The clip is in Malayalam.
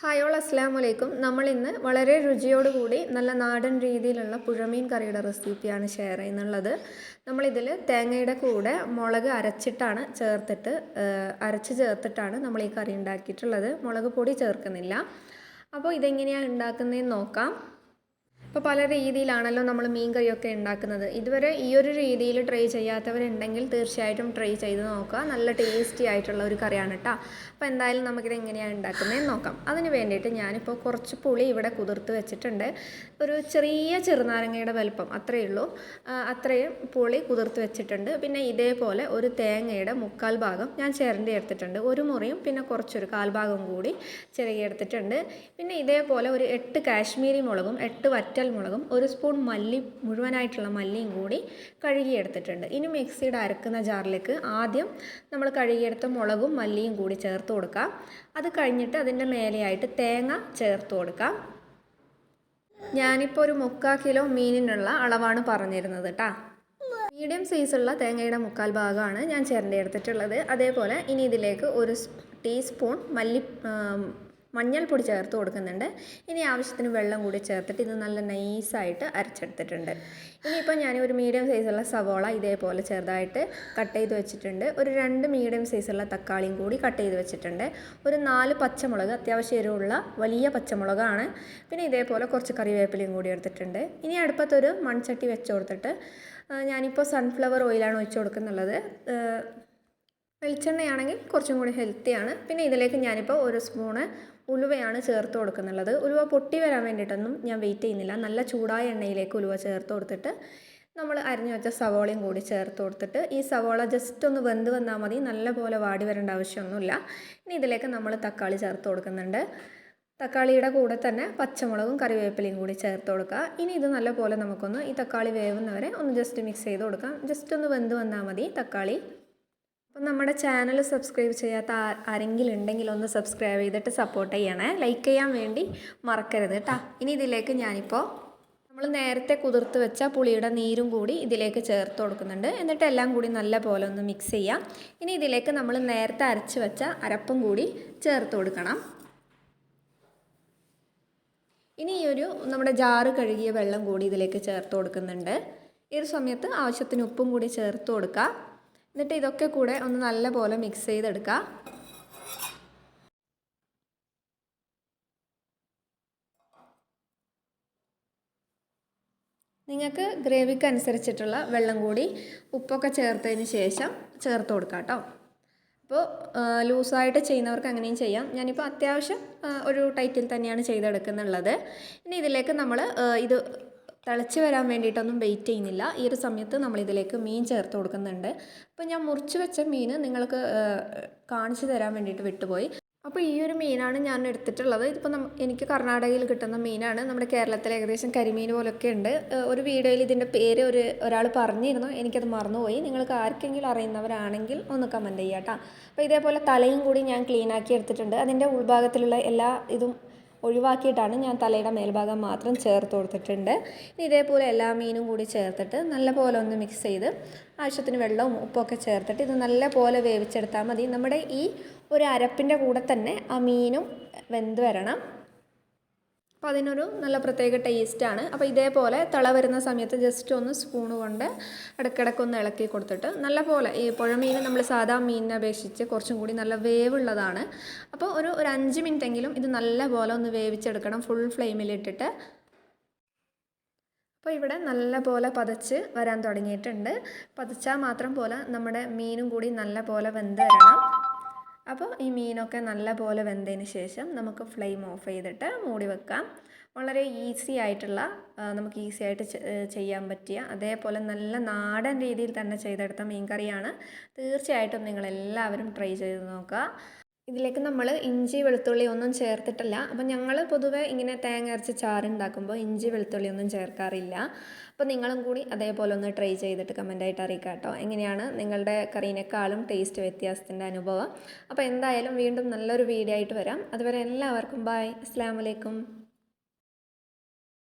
ഹായ് ഓൾ അസ്സാം വലൈക്കും നമ്മൾ ഇന്ന് വളരെ രുചിയോടുകൂടി നല്ല നാടൻ രീതിയിലുള്ള പുഴമീൻ കറിയുടെ റെസിപ്പിയാണ് ഷെയർ ചെയ്യുന്നുള്ളത് നമ്മളിതിൽ തേങ്ങയുടെ കൂടെ മുളക് അരച്ചിട്ടാണ് ചേർത്തിട്ട് അരച്ച് ചേർത്തിട്ടാണ് നമ്മൾ ഈ കറി ഉണ്ടാക്കിയിട്ടുള്ളത് മുളക് പൊടി ചേർക്കുന്നില്ല അപ്പോൾ ഇതെങ്ങനെയാണ് ഉണ്ടാക്കുന്നതെന്ന് നോക്കാം ഇപ്പോൾ പല രീതിയിലാണല്ലോ നമ്മൾ മീൻ കറിയൊക്കെ ഉണ്ടാക്കുന്നത് ഇതുവരെ ഈ ഒരു രീതിയിൽ ട്രൈ ചെയ്യാത്തവരുണ്ടെങ്കിൽ തീർച്ചയായിട്ടും ട്രൈ ചെയ്ത് നോക്കുക. നല്ല ടേസ്റ്റി ആയിട്ടുള്ള ഒരു കറിയാണ് കേട്ടോ അപ്പോൾ എന്തായാലും നമുക്കിത് എങ്ങനെയാണ് ഉണ്ടാക്കുന്നതെന്ന് നോക്കാം. അതിന് വേണ്ടിയിട്ട് ഞാനിപ്പോൾ കുറച്ച് പുളി ഇവിടെ കുതിർത്ത് വെച്ചിട്ടുണ്ട്. ഒരു ചെറിയ ചെറുനാരങ്ങയുടെ വലുപ്പം അത്രയേ ഉള്ളൂ. അത്രയും പുളി കുതിർത്ത് വെച്ചിട്ടുണ്ട്. പിന്നെ ഇതേപോലെ ഒരു തേങ്ങയുടെ മുക്കാൽ ഭാഗം ഞാൻ ചിരണ്ടി എടുത്തിട്ടുണ്ട്. ഒരു മുറിയും പിന്നെ കുറച്ചൊരു കാൽഭാഗം കൂടി ചിരകി എടുത്തിട്ടുണ്ട്. പിന്നെ ഇതേപോലെ ഒരു എട്ട് കാശ്മീരി മുളകും എട്ട് വറ്റൽ മുളകും ഒരു സ്പൂൺ മല്ലി മുഴുവനായിട്ടുള്ള മല്ലിയും കൂടി കഴുകിയെടുത്തിട്ടുണ്ട്. ഇനി മിക്സിയുടെ അരക്കുന്ന ജാറിലേക്ക് ആദ്യം നമ്മൾ കഴുകിയെടുത്ത മുളകും മല്ലിയും കൂടി ചേർത്ത് കൊടുക്കാം. അത് കഴിഞ്ഞിട്ട് അതിന്റെ മേലെയായിട്ട് തേങ്ങ ചേർത്ത് കൊടുക്കാം. ഞാനിപ്പോൾ ഒരു മുക്കാൽ കിലോ മീനിനുള്ള അളവാണ് പറഞ്ഞിരുന്നത് കേട്ടോ മീഡിയം സൈസുള്ള തേങ്ങയുടെ മുക്കാൽ ഭാഗമാണ് ഞാൻ ചിരണ്ടി എടുത്തിട്ടുള്ളത് അതേപോലെ ഇനി ഇതിലേക്ക് ഒരു ടീസ്പൂൺ മല്ലി മഞ്ഞൾപ്പൊടി ചേർത്ത് കൊടുക്കുന്നുണ്ട്. ഇനി ആവശ്യത്തിന് വെള്ളം കൂടി ചേർത്തിട്ട് ഇത് നല്ല നൈസായിട്ട് അരച്ചെടുത്തിട്ടുണ്ട്. ഇനിയിപ്പോൾ ഞാൻ ഒരു മീഡിയം സൈസുള്ള സവോള ഇതേപോലെ ചെറുതായിട്ട് കട്ട് ചെയ്ത് വെച്ചിട്ടുണ്ട്. ഒരു രണ്ട് മീഡിയം സൈസുള്ള തക്കാളിയും കൂടി കട്ട് ചെയ്ത് വെച്ചിട്ടുണ്ട്. ഒരു നാല് പച്ചമുളക് അത്യാവശ്യം എരിവുള്ള വലിയ പച്ചമുളകാണ്. പിന്നെ ഇതേപോലെ കുറച്ച് കറിവേപ്പിലയും കൂടി എടുത്തിട്ടുണ്ട്. ഇനി അടുപ്പത്തൊരു മൺചട്ടി വെച്ച് കൊടുത്തിട്ട് ഞാനിപ്പോൾ സൺഫ്ലവർ ഓയിലാണ് ഒഴിച്ച് കൊടുക്കുന്നുള്ളത്. വെളിച്ചെണ്ണയാണെങ്കിൽ കുറച്ചും കൂടി ഹെൽത്തിയാണ് പിന്നെ ഇതിലേക്ക് ഞാനിപ്പോൾ ഒരു സ്പൂണ് ഉലുവയാണ് ചേർത്ത് കൊടുക്കുന്നുള്ളത്. ഉലുവ പൊട്ടി വരാൻ വേണ്ടിയിട്ടൊന്നും ഞാൻ വെയിറ്റ് ചെയ്യുന്നില്ല. നല്ല ചൂടായ എണ്ണയിലേക്ക് ഉലുവ ചേർത്ത് കൊടുത്തിട്ട് നമ്മൾ അരിഞ്ഞു വെച്ച സവോളയും കൂടി ചേർത്ത് കൊടുത്തിട്ട് ഈ സവോള ജസ്റ്റ് ഒന്ന് വെന്ത് വന്നാൽ മതി. നല്ലപോലെ വാടി വരേണ്ട ആവശ്യമൊന്നുമില്ല. ഇനി ഇതിലേക്ക് നമ്മൾ തക്കാളി ചേർത്ത് കൊടുക്കുന്നുണ്ട്. തക്കാളിയുടെ കൂടെ തന്നെ പച്ചമുളകും കറിവേപ്പിലയും കൂടി ചേർത്ത് കൊടുക്കുക. ഇനി ഇത് നല്ലപോലെ നമുക്കൊന്ന് ഈ തക്കാളി വേവുന്നവരെ ഒന്ന് ജസ്റ്റ് മിക്സ് ചെയ്ത് കൊടുക്കാം. ജസ്റ്റ് ഒന്ന് വെന്ത് വന്നാൽ മതി തക്കാളി. അപ്പം നമ്മുടെ ചാനൽ സബ്സ്ക്രൈബ് ചെയ്യാത്ത ആരെങ്കിലും ഉണ്ടെങ്കിൽ ഒന്ന് സബ്സ്ക്രൈബ് ചെയ്തിട്ട് സപ്പോർട്ട് ചെയ്യണേ. ലൈക്ക് ചെയ്യാൻ വേണ്ടി മറക്കരുത് കേട്ടോ ഇനി ഇതിലേക്ക് ഞാനിപ്പോൾ നമ്മൾ നേരത്തെ കുതിർത്ത് വെച്ച പുളിയുടെ നീരും കൂടി ഇതിലേക്ക് ചേർത്ത് കൊടുക്കുന്നുണ്ട്. എന്നിട്ട് എല്ലാം കൂടി നല്ല പോലെ ഒന്ന് മിക്സ് ചെയ്യാം. ഇനി ഇതിലേക്ക് നമ്മൾ നേരത്തെ അരച്ച് വെച്ച അരപ്പും കൂടി ചേർത്ത് കൊടുക്കണം. ഇനി ഈ ഒരു നമ്മുടെ ജാറ് കഴുകിയ വെള്ളം കൂടി ഇതിലേക്ക് ചേർത്ത് കൊടുക്കുന്നുണ്ട്. ഈ ഒരു സമയത്ത് ആവശ്യത്തിന് ഉപ്പും കൂടി ചേർത്ത് കൊടുക്കുക എന്നിട്ട് ഇതൊക്കെ കൂടെ ഒന്ന് നല്ലപോലെ മിക്സ് ചെയ്തെടുക്കുക നിങ്ങൾക്ക് ഗ്രേവിക്ക് അനുസരിച്ചിട്ടുള്ള വെള്ളം കൂടി ഉപ്പൊക്കെ ചേർത്തതിന് ശേഷം ചേർത്ത് കൊടുക്കാം കേട്ടോ അപ്പോൾ ലൂസായിട്ട് ചെയ്യുന്നവർക്ക് അങ്ങനെയും ചെയ്യാം. ഞാനിപ്പോൾ അത്യാവശ്യം ഒരു ടൈറ്റിൽ തന്നെയാണ് ചെയ്തെടുക്കുന്നുള്ളത്. ഇനി ഇതിലേക്ക് നമ്മൾ ഇത് തിളച്ച് വരാൻ വേണ്ടിയിട്ടൊന്നും വെയിറ്റ് ചെയ്യുന്നില്ല. ഈ ഒരു സമയത്ത് നമ്മളിതിലേക്ക് മീൻ ചേർത്ത് കൊടുക്കുന്നുണ്ട്. അപ്പോൾ ഞാൻ മുറിച്ച് വെച്ച മീൻ നിങ്ങൾക്ക് കാണിച്ചു തരാൻ വേണ്ടിയിട്ട് വിട്ടുപോയി. അപ്പോൾ ഈ ഒരു മീനാണ് ഞാൻ എടുത്തിട്ടുള്ളത്. ഇതിപ്പോൾ എനിക്ക് കർണാടകയിൽ കിട്ടുന്ന മീനാണ്. നമ്മുടെ കേരളത്തിൽ ഏകദേശം കരിമീൻ പോലൊക്കെ ഉണ്ട്. ഒരു വീഡിയോയിൽ ഇതിന്റെ പേര് ഒരു ഒരാൾ പറഞ്ഞിരുന്നു. എനിക്കത് മറന്നുപോയി. നിങ്ങൾക്ക് ആർക്കെങ്കിലും അറിയുന്നവരാണെങ്കിൽ ഒന്ന് കമന്റ് ചെയ്യാം കേട്ടോ അപ്പോൾ ഇതേപോലെ തലയും കൂടി ഞാൻ ക്ലീനാക്കി എടുത്തിട്ടുണ്ട്. അതിന്റെ ഉൾഭാഗത്തിലുള്ള എല്ലാ ഇതും ഒഴിവാക്കിയിട്ടാണ് ഞാൻ തലയുടെ മേൽഭാഗം മാത്രം ചേർത്ത് കൊടുത്തിട്ടുണ്ട്. ഇനി ഇതേപോലെ എല്ലാ മീനും കൂടി ചേർത്തിട്ട് നല്ലപോലെ ഒന്ന് മിക്സ് ചെയ്ത് ആവശ്യത്തിന് വെള്ളവും ഉപ്പൊക്കെ ചേർത്തിട്ട് ഇത് നല്ലപോലെ വേവിച്ചെടുത്താൽ മതി. നമ്മുടെ ഈ ഒരു അരപ്പിന്റെ കൂടെ തന്നെ ആ മീനും വെന്ത് വരണം. അപ്പോൾ അതിനൊരു നല്ല പ്രത്യേക ടേസ്റ്റാണ് അപ്പോൾ ഇതേപോലെ തിള വരുന്ന സമയത്ത് ജസ്റ്റ് ഒന്ന് സ്പൂൺ കൊണ്ട് ഇടയ്ക്കിടയ്ക്ക് ഒന്ന് ഇളക്കി കൊടുത്തിട്ട് നല്ല പോലെ ഈ പുഴമീൻ നമ്മൾ സാധാ മീനിനെ അപേക്ഷിച്ച് കുറച്ചും കൂടി നല്ല വേവുള്ളതാണ്. അപ്പോൾ ഒരു ഒരു അഞ്ച് മിനിറ്റ് എങ്കിലും ഇത് നല്ല പോലെ ഒന്ന് വേവിച്ചെടുക്കണം ഫുൾ ഫ്ലെയിമിലിട്ടിട്ട് അപ്പോൾ ഇവിടെ നല്ല പോലെ പതച്ച് വരാൻ തുടങ്ങിയിട്ടുണ്ട്. പതച്ചാൽ മാത്രം പോലെ നമ്മുടെ മീനും കൂടി നല്ല പോലെ വെന്ത് വരണം. അപ്പോൾ ഈ മീനൊക്കെ നല്ല പോലെ വെന്തതിന് ശേഷം നമുക്ക് ഫ്ലെയിം ഓഫ് ചെയ്തിട്ട് മൂടി വെക്കാം. വളരെ ഈസി ആയിട്ടുള്ള നമുക്ക് ഈസി ആയിട്ട് ചെയ്യാൻ പറ്റിയ അതേപോലെ നല്ല നാടൻ രീതിയിൽ തന്നെ ചെയ്തെടുത്ത മീൻ കറിയാണ് തീർച്ചയായിട്ടും നിങ്ങളെല്ലാവരും ട്രൈ ചെയ്ത് നോക്കുക. ഇതിലേക്ക് നമ്മൾ ഇഞ്ചി വെളുത്തുള്ളി ഒന്നും ചേർത്തിട്ടില്ല. അപ്പം ഞങ്ങൾ പൊതുവേ ഇങ്ങനെ തേങ്ങ അരച്ച് ചാറുണ്ടാക്കുമ്പോൾ ഇഞ്ചി വെളുത്തുള്ളി ഒന്നും ചേർക്കാറില്ല. അപ്പോൾ നിങ്ങളും കൂടി അതേപോലെ ഒന്ന് ട്രൈ ചെയ്തിട്ട് കമന്റായിട്ട് അറിയിക്കാം കേട്ടോ എങ്ങനെയാണ് നിങ്ങളുടെ കറീനേക്കാളും ടേസ്റ്റ് വ്യത്യാസത്തിന്റെ അനുഭവം. അപ്പോൾ എന്തായാലും വീണ്ടും നല്ലൊരു വീഡിയോ ആയിട്ട് വരാം. അതുവരെ എല്ലാവർക്കും ബായ് അസ്ലാമലൈക്കും